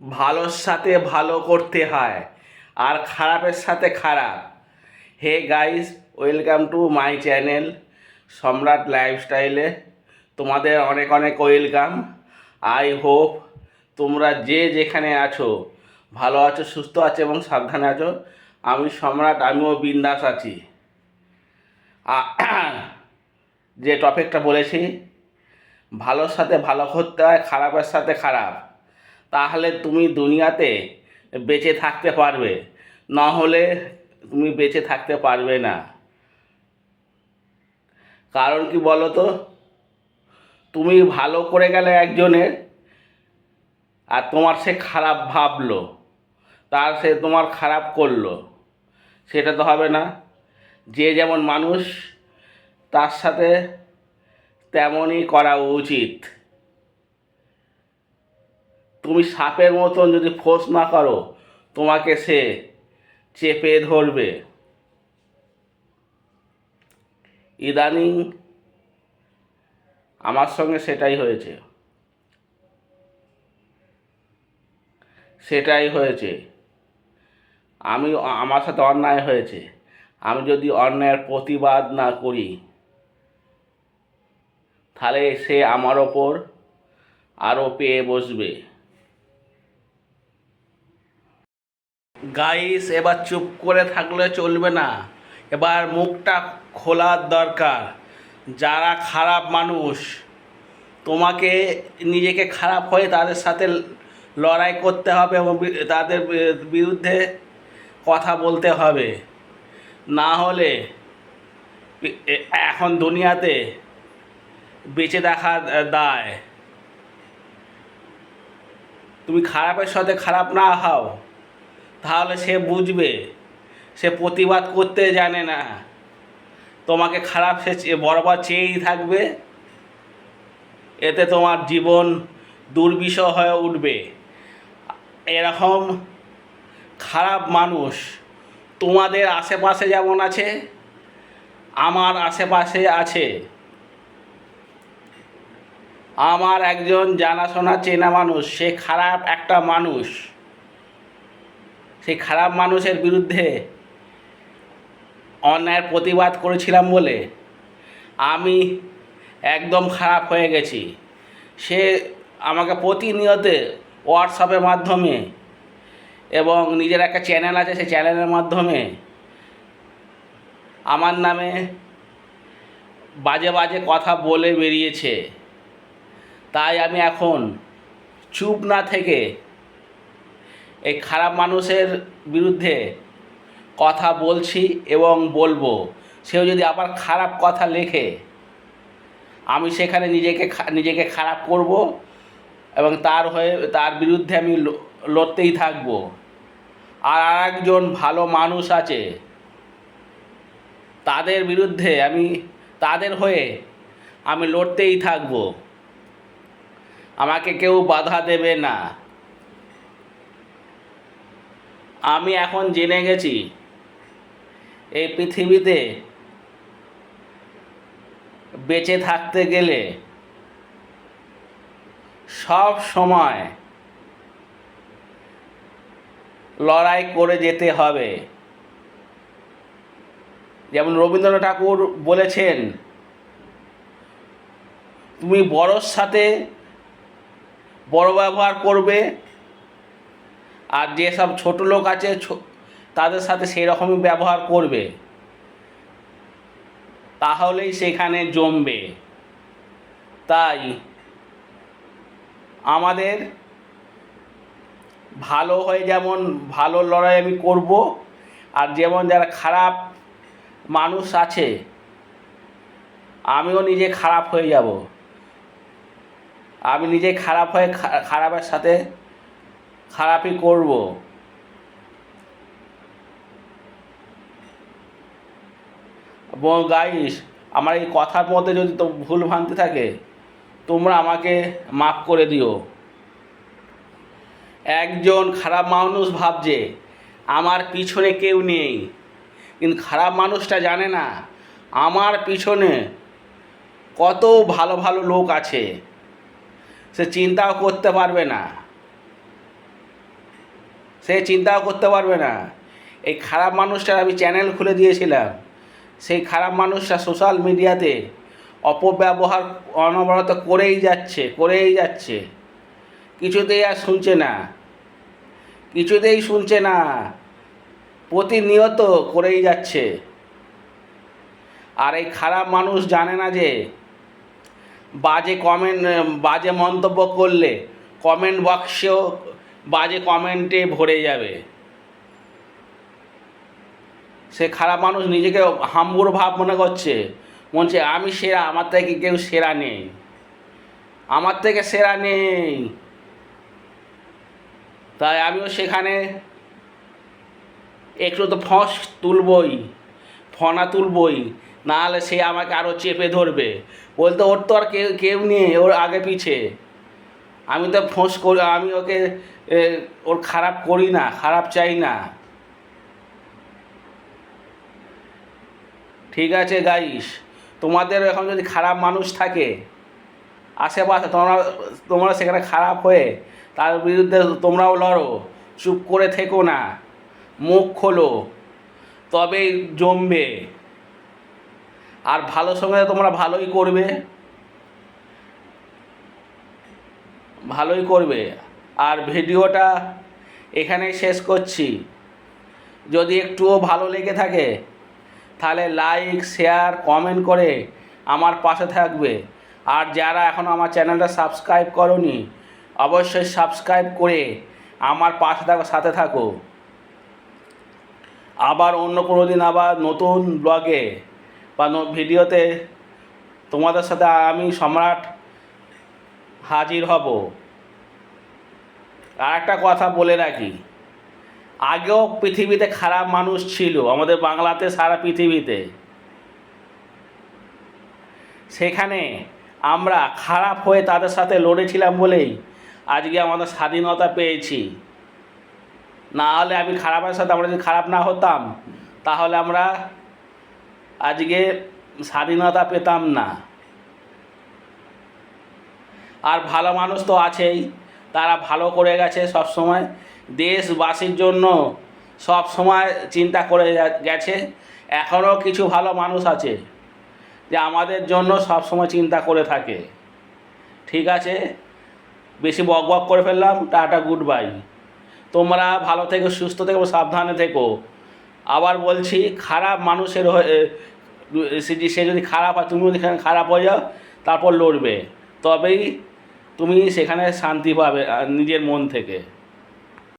ভালোর সাথে ভালো করতে হয় আর খারাপের সাথে খারাপ। Hey guys welcome to my channel Samrat লাইফস্টাইলে তোমাদের অনেক অনেক ওয়েলকাম আই হোপ তোমরা যে যেখানে আছো, ভালো আছো, সুস্থ আছো এবং সাবধানে আছো। আমি সম্রাট, আমিও বিন্দাস আছি। যে টপিকটা বলেছি, ভালোর সাথে ভালো করতে হয়, খারাপের সাথে খারাপ। তাহলে তুমি দুনিয়াতে বেঁচে থাকতে পারবে। না হলে তুমি বেঁচে থাকতে পারবে না। কারণ কি বলো তো তুমি ভালো করে গেলে একজনের, আর তোমার সে খারাপ ভাবলো, তার সে তোমার খারাপ করল, সেটা তো হবে না। যে যেমন মানুষ, তার সাথে তেমনই করা উচিত। তুমি সাপের মতন যদি ফোর্স না করো, তোমাকে সে চেপে ধরবে। ইদানিং আমার সঙ্গে সেটাই হয়েছে। সেটাই হয়েছে। আমি, আমার সাথে অন্যায় হয়েছে। আমি যদি অন্যায়ের প্রতিবাদ না করি, তাহলে সে আমার ওপর আরও পেয়ে বসবে। গাইস, এবার চুপ করে থাকলে চলবে না। এবার মুখটা খোলার দরকার। যারা খারাপ মানুষ, তোমাকে, নিজেকে খারাপ হয়ে তাদের সাথে লড়াই করতে হবে এবং তাদের বিরুদ্ধে কথা বলতে হবে। না হলে এখন দুনিয়াতে বেঁচে দেখা দায়। তুমি খারাপের সাথে খারাপ না হও। তাহলে সে বুঝবে, সে প্রতিবাদ করতে জানে না। তোমাকে খারাপ সে বরাবর চেয়েই থাকবে। এতে তোমার জীবন দুর্বিষহ হয়ে উঠবে। এরকম খারাপ মানুষ তোমাদের আশেপাশে যেমন আছে, আমার আশেপাশে আছে। আমার একজন জানাশোনা চেনা মানুষ, সে খারাপ একটা মানুষ। সেই খারাপ মানুষের বিরুদ্ধে অন্যায়ের প্রতিবাদ করেছিলাম বলে আমি একদম খারাপ হয়ে গেছি। সে আমাকে প্রতিনিয়ত হোয়াটসঅ্যাপের মাধ্যমে এবং নিজের একটা চ্যানেল আছে, সেই চ্যানেলের মাধ্যমে আমার নামে বাজে বাজে কথা বলে বেরিয়েছে। তাই আমি এখন চুপ না থেকে এই খারাপ মানুষের বিরুদ্ধে কথা বলছি এবং বলব। সেও যদি আবার খারাপ কথা লেখে, আমি সেখানে নিজেকে নিজেকে খারাপ করব এবং তার হয়ে, তার বিরুদ্ধে আমি লড়তেই থাকব। আর আরেকজন ভালো মানুষ আছে, তাদের বিরুদ্ধে আমি, তাদের হয়ে আমি লড়তেই থাকব। আমাকে কেউ বাধা দেবে না। আমি এখন জেনে গেছি। এই পৃথিবীতে বেঁচে থাকতে গেলে সব সময় লড়াই করে যেতে হবে। যেমন রবীন্দ্রনাথ ঠাকুর বলেছেন, তুমি বড়োর সাথে বড় ব্যবহার করবে আর যেসব ছোট লোক আছে তাদের সাথে সেই রকমই ব্যবহার করবে। তাহলেই সেখানে জমবে। তাই আমাদের ভালো হয়ে যেমন ভালো লড়াই আমি করব, আর যেমন যারা খারাপ মানুষ আছে, আমিও নিজে খারাপ হয়ে যাব। আমি নিজে খারাপ হয়ে খারাপের সাথে খারাপই করব। গাইস, আমার এই কথার মধ্যে যদি তো ভুল ভ্রান্তি থাকে, তোমরা আমাকে মাফ করে দিও। একজন খারাপ মানুষ ভাবছে, আমার পিছনে কেউ নেই। কিন্তু খারাপ মানুষটা জানে না, আমার পিছনে কত ভালো ভালো লোক আছে। সে চিন্তাও করতে পারবে না। সে চিন্তাও করতে পারবে না। এই খারাপ মানুষটার আমি চ্যানেল খুলে দিয়েছিলাম। সেই খারাপ মানুষটা সোশ্যাল মিডিয়াতে অপব্যবহার অনবরত করেই যাচ্ছে করেই যাচ্ছে। কিছুতেই আর শুনছে না। কিছুতেই শুনছে না। প্রতিনিয়ত করেই যাচ্ছে। আর এই খারাপ মানুষ জানে না যে, বাজে কমেন্ট বাজে মন্তব্য করলে কমেন্ট বক্সেও বাজে কমেন্টে ভরে যাবে। সে খারাপ মানুষ নিজেকে হাম্বুর ভাব মনে করছে। বলছে, আমি সেরা, আমার থেকে কেউ সেরা নেই। আমার থেকে সেরা নেই। তাই আমিও সেখানে একটু তো ফস তুলবই, ফনা তুলবই, নাহলে সে আমাকে আরও চেপে ধরবে। বলতে ওর তো আর কেউ কেউ নেই, ওর আগে পিছে। আমি তো ফোঁস করি, আমি ওকে ওর খারাপ করি না, খারাপ চাই না। ঠিক আছে গাইস তোমাদের এখন যদি খারাপ মানুষ থাকে, আশেপাশে তোমরা তোমরা সেখানে খারাপ হয়ে, তার বিরুদ্ধে তোমরাও লড়ো, চুপ করে থেকো না, মুখ খোলো, তবেই জমবে। আর ভালো সঙ্গে তোমরা ভালোই করবে। ভালোই করবে। আর ভিডিওটা এখানেই শেষ করছি। যদি একটুও ভালো লেগে থাকে, তাহলে লাইক শেয়ার কমেন্ট করে আমার পাশে থাকবে। আর যারা এখনও আমার চ্যানেলটা সাবস্ক্রাইব করনি, অবশ্যই সাবস্ক্রাইব করে আমার পাশে থাকো, সাথে থাকো। আবার অন্য কোনো দিন আবার নতুন ব্লগে বা ভিডিওতে তোমাদের সাথে আমি সম্রাট হাজির হব। আর একটা কথা বলে রাখি, আগেও পৃথিবীতে খারাপ মানুষ ছিল, আমাদের বাংলাতে সারা পৃথিবীতে। সেখানে আমরা খারাপ হয়ে তাদের সাথে লড়েছিলাম বলেই আজকে আমাদের স্বাধীনতা পেয়েছি। না হলে আমি খারাপের সাথে আমরা যদি খারাপ না হতাম, তাহলে আমরা আজকে স্বাধীনতা পেতাম না। আর ভালো মানুষ তো আছেই। তারা ভালো করে গেছে সব সময়। দেশবাসীর জন্য সব সময় চিন্তা করে গেছে। এখনও কিছু ভালো মানুষ আছে যে আমাদের জন্য সব সময় চিন্তা করে থাকে। ঠিক আছে? বেশি বক বক করে ফেললাম। টাটা, গুড বাই। তোমরা ভালো থেকো, সুস্থ থেকো, সাবধানে থেকো। আবার বলছি, খারাপ মানুষের সে যদি খারাপ হয়, তুমিও সেখানে খারাপ হয়ে যাও, তারপর লড়বে। তবেই তুমি সেখানে শান্তি পাবে নিজের মন থেকে।